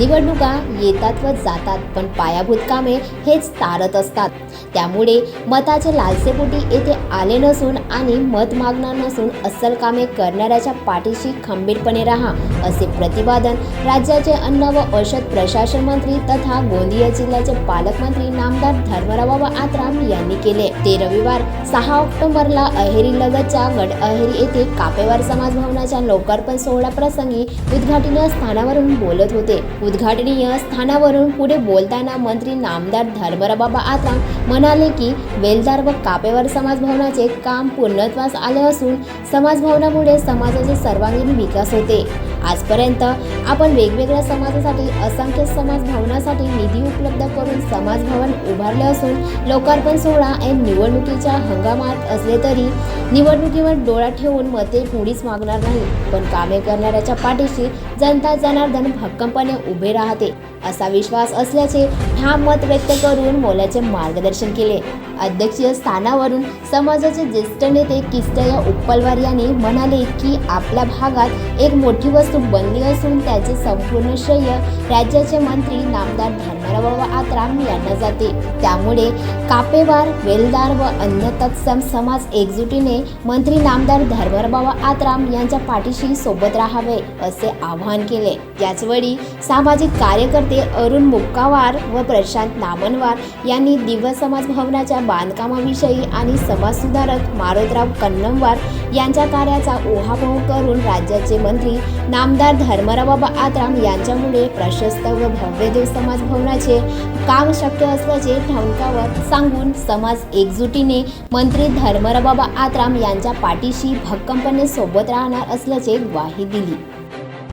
निवडणुका येतात व जातात पण पायाभूत कामे हेच तारत असतात. त्यामुळे मताचे लालसेपोटी येथे आले नसून आणि मत मागणार नसून अस्सल कामे करणाऱ्याच्या पाठीशी खंबीरपणे राहा असे प्रतिपादन राज्याचे अन्न व औषध प्रशासन मंत्री तथा गोंदिया जिल्ह्याचे पालकमंत्री नामदार धर्मराव आत्राम यांनी केले. ते रविवार सहा ऑक्टोबरला अहेरी लगतच्या गड अहेरी येथे कापेवार समाज भवनाच्या लोकार्पण सोहळा प्रसंगी उद्घाटनीय स्थानावरून बोलत होते. उद्घाटनीय स्थानावरून पुढे बोलताना मंत्री नामदार धर्मराबाबा आत्राम म्हणाले की वेलदार व कापेवर समाज भवनाचे काम पूर्णत्वास आले असून समाज भवनामुळे समाजाचे सर्वांगीण विकास होते. आजपर्यंत आपण वेगवेगळ्या समाजासाठी असंख्य समाज भवनासाठी निधी उपलब्ध करून समाज भवन उभारले असून लोकार्पण सोहळा ऐन निवडणुकीच्या हंगामात असले तरी निवडणुकीवर डोळा ठेवून मते मुळीच मागणार नाही. पण कामे करणाऱ्याच्या पाठीशी जनता जनार्दन भक्कमपणे उभे राहते. असा विश्वास असल्याचे ठाम मत व्यक्त करून मोलाचे मार्गदर्शन केले. अध्यक्षीय स्थानावरून समाजाचे ज्येष्ठ नेते किस्तया उप्पलवार यांनी म्हणाले की आपल्या भागात एक मोठी वस्तू बनली असून त्याचे संपूर्ण श्रेय राज्याचे मंत्री नामदार धर्मराव आत्राम यांना जाते. त्यामुळे कापेवार वेलदार व अन्य तत्सम समाज एकजुटीने मंत्री नामदार धर्मराव आत्राम यांच्या पाठीशी सोबत राहावे असे आवाहन केले. याचवेळी सामाजिक कार्यकर्ते अरुण मुक्कावार व प्रशांत नामनवार यांनी दिव्य समाज भवनाच्या बांधकामाविषयी आणि समाजसुधारक मारोतराव कन्नमवार यांच्या कार्याचा ओहापोह करून राज्याचे मंत्री नामदार धर्मरावबाबा आत्राम यांच्यामुळे प्रशस्त व भव्यदेव समाज भवनाचे काम शक्य असल्याचे ठणकावर सांगून समाज एकजुटीने मंत्री धर्मरावबाबा आत्राम यांच्या पाठीशी भक्कमपणे सोबत राहणार असल्याचे ग्वाही दिली.